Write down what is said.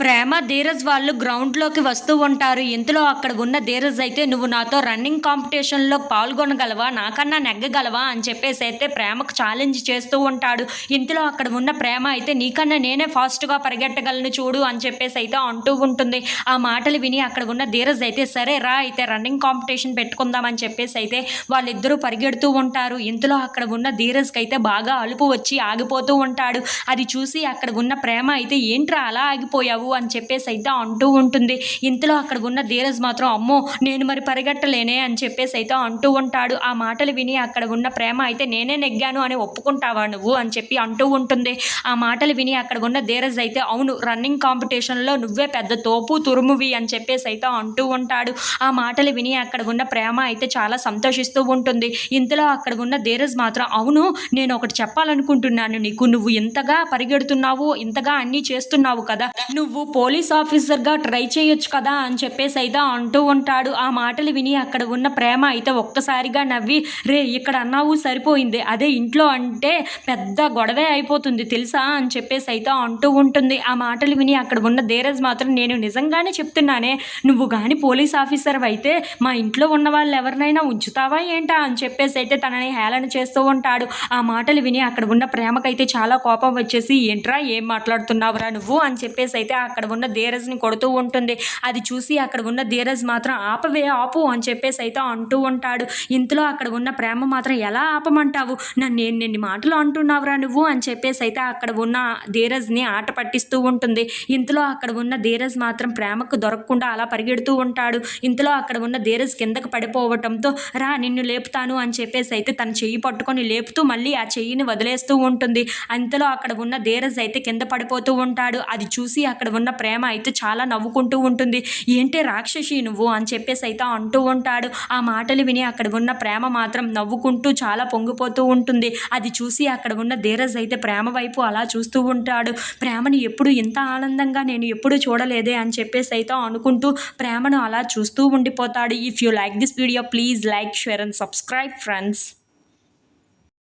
ప్రేమ ధీరజ్ వాళ్ళు గ్రౌండ్లోకి వస్తూ ఉంటారు. ఇంతలో అక్కడ ఉన్న ధీరజ్ అయితే నువ్వు నాతో రన్నింగ్ కాంపిటీషన్లో పాల్గొనగలవా? నాకన్నా నెగ్గగలవా? అని చెప్పేసి అయితే ప్రేమకు ఛాలెంజ్ చేస్తూ ఉంటాడు. ఇంతలో అక్కడ ఉన్న ప్రేమ అయితే నీకన్నా నేనే ఫాస్ట్గా పరిగెట్టగలను చూడు అని చెప్పేసి అయితే అంటూ ఉంటుంది. ఆ మాటలు విని అక్కడ ఉన్న ధీరజ్ అయితే సరే రా అయితే రన్నింగ్ కాంపిటీషన్ పెట్టుకుందామని చెప్పేసి అయితే వాళ్ళిద్దరూ పరిగెడుతూ ఉంటారు. ఇంతలో అక్కడ ఉన్న ధీరజ్కి అయితే బాగా అలుపు వచ్చి ఆగిపోతూ ఉంటాడు. అది చూసి అక్కడ ఉన్న ప్రేమ అయితే ఏంట్రా అలా ఆగిపోయావు? అని చెప్పేసి అయితే అంటూ ఉంటుంది. ఇంతలో అక్కడ ఉన్న ధీరజ్ మాత్రం అమ్మో నేను మరి పరిగెట్టలేనే అని చెప్పేసి అయితే అంటూ ఉంటాడు. ఆ మాటలు విని అక్కడ ఉన్న ప్రేమ అయితే నేనే నెగ్గాను అని ఒప్పుకుంటావా నువ్వు అని చెప్పి అంటూ ఉంటుంది. ఆ మాటలు విని అక్కడ ఉన్న ధీరజ్ అయితే అవును రన్నింగ్ కాంపిటీషన్లో నువ్వే పెద్ద తోపు తురుమువి అని చెప్పేసి అయితే అంటూ ఉంటాడు. ఆ మాటలు విని అక్కడ ఉన్న ప్రేమ అయితే చాలా సంతోషిస్తూ ఉంటుంది. ఇంతలో అక్కడ ఉన్న ధీరజ్ మాత్రం అవును నేను ఒకటి చెప్పాలనుకుంటున్నాను నీకు. నువ్వు ఇంతగా పరిగెడుతున్నావు ఇంతగా అన్నీ చేస్తున్నావు కదా. నువ్వు నువ్వు పోలీస్ ఆఫీసర్గా ట్రై చేయొచ్చు కదా అని చెప్పేసి అయితే అంటూ ఉంటాడు. ఆ మాటలు విని అక్కడ ఉన్న ప్రేమ అయితే ఒక్కసారిగా నవ్వి రే ఇక్కడ అన్నావు సరిపోయింది. అదే ఇంట్లో అంటే పెద్ద గొడవే అయిపోతుంది తెలుసా? అని చెప్పేసి అయితే అంటూ ఉంటుంది. ఆ మాటలు విని అక్కడ ఉన్న ధీరజ్ మాత్రం నేను నిజంగానే చెప్తున్నానే నువ్వు కానీ పోలీస్ ఆఫీసర్ అయితే మా ఇంట్లో ఉన్న వాళ్ళు ఎవరినైనా ఉంచుతావా ఏంటా? అని చెప్పేసి అయితే తనని హేళన చేస్తూ ఉంటాడు. ఆ మాటలు విని అక్కడ ఉన్న ప్రేమకైతే చాలా కోపం వచ్చేసి ఏంట్రా ఏం మాట్లాడుతున్నావురా నువ్వు? అని చెప్పేసి అయితే అక్కడ ఉన్న ధీరజ్ని కొడుతూ ఉంటుంది. అది చూసి అక్కడ ఉన్న ధీరజ్ మాత్రం ఆపవే ఆపు అని చెప్పేసి అయితే అంటూ ఉంటాడు. ఇంతలో అక్కడ ఉన్న ప్రేమ మాత్రం ఎలా ఆపమంటావు? నన్ను ఎన్ని మాటలు అంటున్నావురా నువ్వు? అని చెప్పేసి అయితే అక్కడ ఉన్న ధీరజ్ని ఆట పట్టిస్తూ ఉంటుంది. ఇంతలో అక్కడ ఉన్న ధీరజ్ మాత్రం ప్రేమకు దొరకకుండా అలా పరిగెడుతూ ఉంటాడు. ఇంతలో అక్కడ ఉన్న ధీరజ్ కిందకు పడిపోవటంతో రా నిన్ను లేపుతాను అని చెప్పేసి అయితే తన చెయ్యి పట్టుకొని లేపుతూ మళ్ళీ ఆ చెయ్యిని వదిలేస్తూ ఉంటుంది. అంతలో అక్కడ ఉన్న ధీరజ్ అయితే కింద పడిపోతూ ఉంటాడు. అది చూసి అక్కడ ఉన్న ప్రేమ అయితే చాలా నవ్వుకుంటూ ఉంటుంది. ఏంటి రాక్షసి నువ్వు? అని చెప్పేసి అయితే అంటూ ఉంటాడు. ఆ మాటలు విని అక్కడ ఉన్న ప్రేమ మాత్రం నవ్వుకుంటూ చాలా పొంగిపోతూ ఉంటుంది. అది చూసి అక్కడ ఉన్న ధీరజ్ అయితే ప్రేమ వైపు అలా చూస్తూ ఉంటాడు. ప్రేమను ఎప్పుడు ఇంత ఆనందంగా నేను ఎప్పుడు చూడలేదే అని చెప్పేసి అయితే అనుకుంటూ ప్రేమను అలా చూస్తూ ఉండిపోతాడు. If you like this video please like share and subscribe friends